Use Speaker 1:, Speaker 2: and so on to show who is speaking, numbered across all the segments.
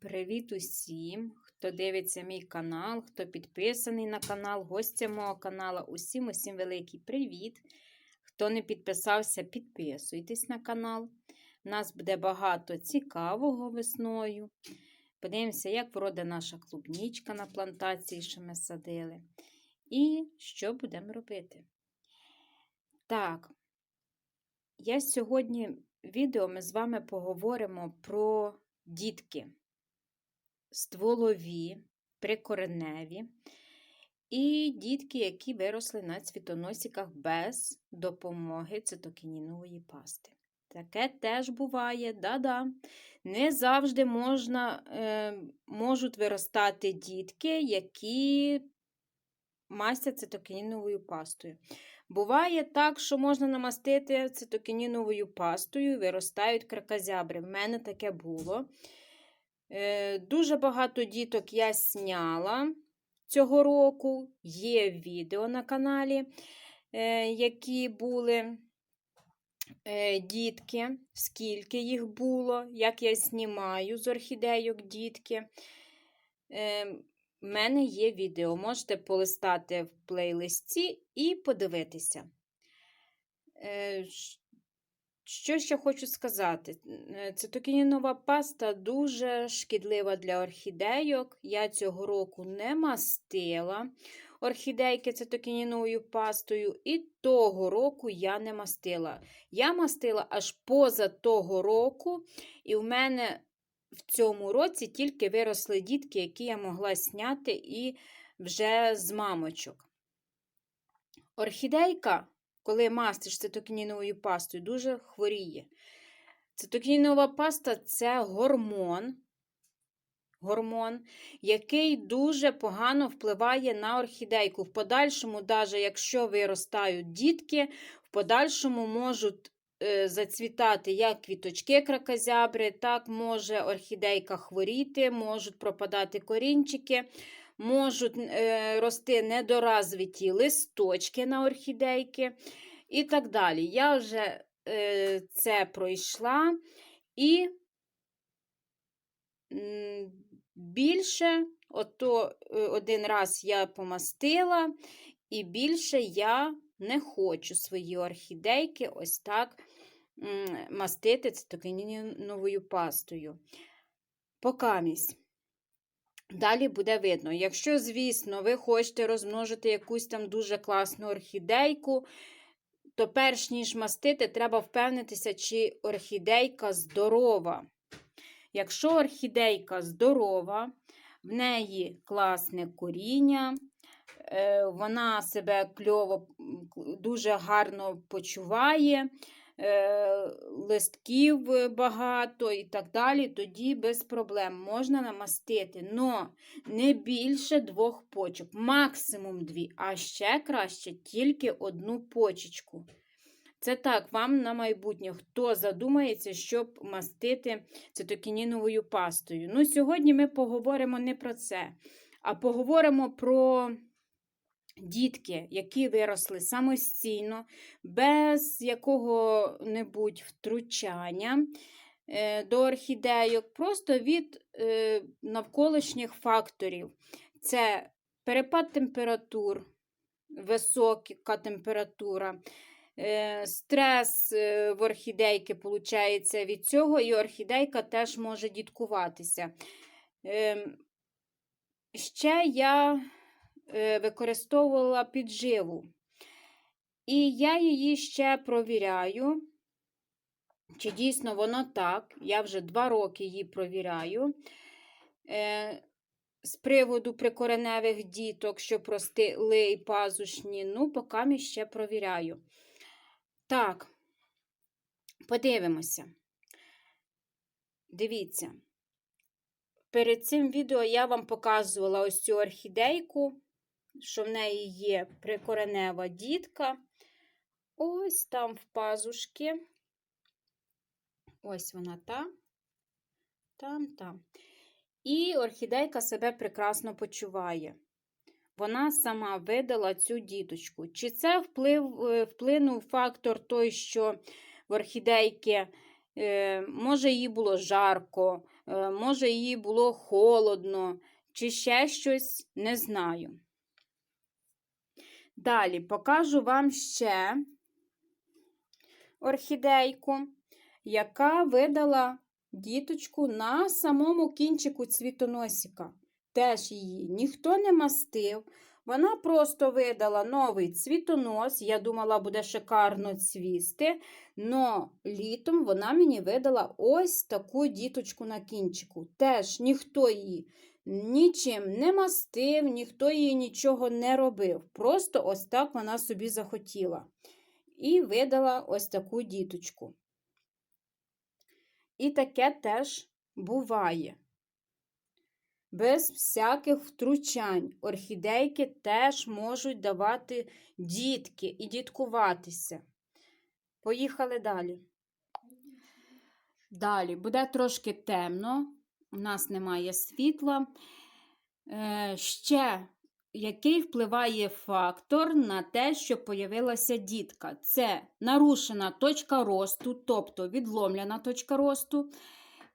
Speaker 1: Привіт усім, хто дивиться мій канал, хто підписаний на канал, гостя мого каналу. Усім усім великий привіт. Хто не підписався, підписуйтесь на канал. Нас буде багато цікавого весною. Подивимося, як вроде наша клубнічка на плантації, що ми садили. І що будемо робити. Так, я сьогодні відео ми з вами поговоримо про дітки стволові, прикореневі і дітки, які виросли на цвітоносиках без допомоги цитокінінової пасти. Таке теж буває, да-да. Не завжди можна, е, можуть виростати дітки, які мастять цитокініновою пастою. Буває так, що можна намастити цитокініновою пастою і виростають кракозябри. В мене таке було. Е, Дуже багато діток я сняла цього року. Є відео на каналі, е, які були е, дітки, скільки їх було, як я знімаю з орхідейок дітки. В мене є відео, можете полистати в плейлисті і подивитися. Що ще хочу сказати? Е, Цитокінінова паста дуже шкідлива для орхідейок. Я цього року не мастила орхідейки цитокініновою пастою, і того року я не мастила. Я мастила аж поза того року, і в мене в цьому році тільки виросли дітки, які я могла сняти і вже з мамочок. Орхідейка коли мастиш цитокініновою пастою, дуже хворіє. Цитокінінова паста це гормон, гормон, який дуже погано впливає на орхідейку. В подальшому, навіть якщо виростають дітки, в подальшому можуть е, зацвітати як квіточки кракозябри, так може орхідейка хворіти, можуть пропадати корінчики. Можуть е, рости недоразвиті листочки на орхідейки і так далі. Я вже е, це пройшла і більше, ото е, один раз я помастила, і більше я не хочу свої орхідейки ось так мастити цитокініновою пастою. Покамість. Далі буде видно. Якщо, звісно, ви хочете розмножити якусь там дуже класну орхідейку, то перш ніж мастити, треба впевнитися, чи орхідейка здорова. Якщо орхідейка здорова, в неї класне коріння, е, вона себе кльово, дуже гарно почуває, листків багато і так далі, тоді без проблем можна намастити, но не більше двох почок, максимум дві, а ще краще тільки одну почечку. Це так, вам на майбутнє, хто задумається, щоб мастити цитокініновою пастою. Ну, Сьогодні ми поговоримо не про це, а поговоримо про дітки, які виросли самостійно, без якого-небудь втручання е, до орхідейок, просто від е, навколишніх факторів. Це перепад температур, висока температура. Е, стрес в орхідейки виходить від цього, і орхідейка теж може діткуватися. Ем, ще я використовувала підживу. І я її ще провіряю, чи дійсно воно так. Я вже два роки її провіряю. Е, з приводу прикореневих діток, що прости лей пазушні, ну, поки ще провіряю. Так, подивимося. Дивіться. Перед цим відео я вам показувала ось цю орхідейку що в неї є прикоренева дітка. Ось там в пазушки. Ось вона там, там, там. І орхідейка себе прекрасно почуває. Вона сама видала цю діточку. Чи це вплив, е, вплинув фактор той, що в орхідейки, е, може, їй було жарко, е, може, їй було холодно, чи ще щось, не знаю. Далі покажу вам ще орхідейку, яка видала діточку на самому кінчику цвітоносика. Теж її ніхто не мастив. Вона просто видала новий цвітонос. Я думала, буде шикарно цвісти. Но літом вона мені видала ось таку діточку на кінчику. Теж ніхто її нічим не мастив, ніхто їй нічого не робив. Просто ось так вона собі захотіла. І видала ось таку діточку. І таке теж буває. Без всяких втручань. Орхідейки теж можуть давати дітки і діткуватися. Поїхали далі. Далі буде трошки темно, у нас немає світла. Е, ще який впливає фактор на те, що появилася дітка? Це нарушена точка росту, тобто відломлена точка росту.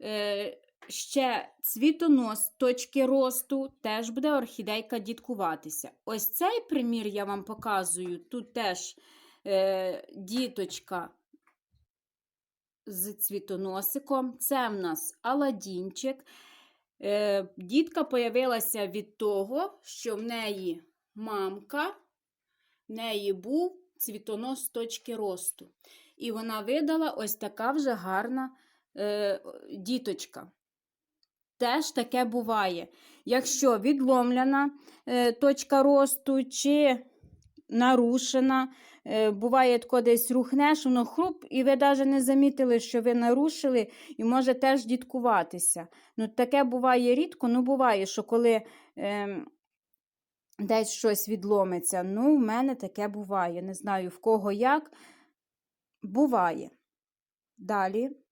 Speaker 1: Е, ще цвітонос точки росту, теж буде орхідейка діткуватися. Ось цей примір я вам показую. Тут теж е, діточка з цвітоносиком. Це в нас аладінчик. Е, дітка появилася від того, що в неї мамка, в неї був цвітонос точки росту. І вона видала ось така вже гарна е, діточка. Теж таке буває. Якщо відломлена е, точка росту чи нарушена, буває, тако десь рухнеш, воно хруп, і ви навіть не замітили, що ви нарушили, і може теж діткуватися. Ну, таке буває рідко, ну буває, що коли е, десь щось відломиться. Ну, в мене таке буває. Не знаю, в кого як. Буває. Далі.